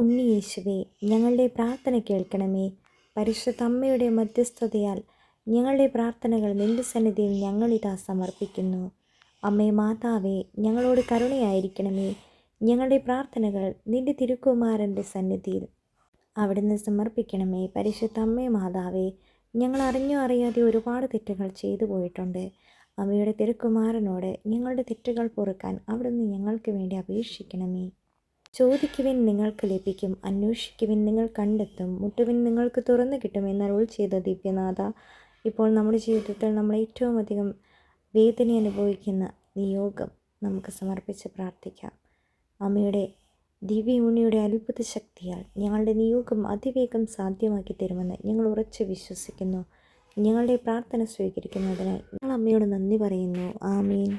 ഉണ്ണി ഞങ്ങളുടെ പ്രാർത്ഥന കേൾക്കണമേ. പരിശുദ്ധ അമ്മയുടെ മധ്യസ്ഥതയാൽ ഞങ്ങളുടെ പ്രാർത്ഥനകൾ നിന്റെ സന്നിധിയിൽ ഞങ്ങളിതാ സമർപ്പിക്കുന്നു. അമ്മേ മാതാവേ ഞങ്ങളോട് കരുണയായിരിക്കണമേ. ഞങ്ങളുടെ പ്രാർത്ഥനകൾ നിന്റെ തിരുക്കുമാരന്റെ സന്നിധിയിൽ അവിടുന്ന് സമർപ്പിക്കണമേ. പരിശുദ്ധ അമ്മേ മാതാവേ ഞങ്ങൾ അറിഞ്ഞോ അറിയാതെ ഒരുപാട് തെറ്റുകൾ ചെയ്തു പോയിട്ടുണ്ട്. അമ്മയുടെ തിരുക്കുമാരനോട് ഞങ്ങളുടെ തെറ്റുകൾ പൊറുക്കാൻ അവിടുന്ന് ഞങ്ങൾക്ക് വേണ്ടി അപേക്ഷിക്കണമേ. ചോദിക്കുവിൻ നിങ്ങൾക്ക് ലഭിക്കും അന്വേഷിക്കുവിൻ നിങ്ങൾ കണ്ടെത്തും മുട്ടുവിൻ നിങ്ങൾക്ക് തുറന്നു കിട്ടും എന്നരുൾ ചെയ്ത ദിവ്യനാഥ ഇപ്പോൾ നമ്മുടെ ജീവിതത്തിൽ നമ്മൾ ഏറ്റവും അധികം വേദന അനുഭവിക്കുന്ന നിയോഗം നമുക്ക് സമർപ്പിച്ച് പ്രാർത്ഥിക്കാം. അമ്മയുടെ ദിവ്യമുണിയുടെ അത്ഭുത ശക്തിയാൽ ഞങ്ങളുടെ നിയോഗം അതിവേഗം സാധ്യമാക്കി തരുമെന്ന് ഞങ്ങൾ ഉറച്ചു വിശ്വസിക്കുന്നു. ഞങ്ങളുടെ പ്രാർത്ഥന സ്വീകരിക്കുന്നതിനായി ഞങ്ങൾ അമ്മയോട് നന്ദി പറയുന്നു. ആമീൻ.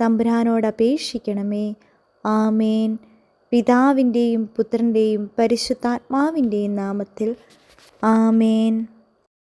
തമ്പുരാനോട് അപേക്ഷിക്കണമേ ആമേൻ. പിതാവിന്റെയും പുത്രന്റെയും പരിശുദ്ധാത്മാവിന്റെയും നാമത്തിൽ ആമേൻ.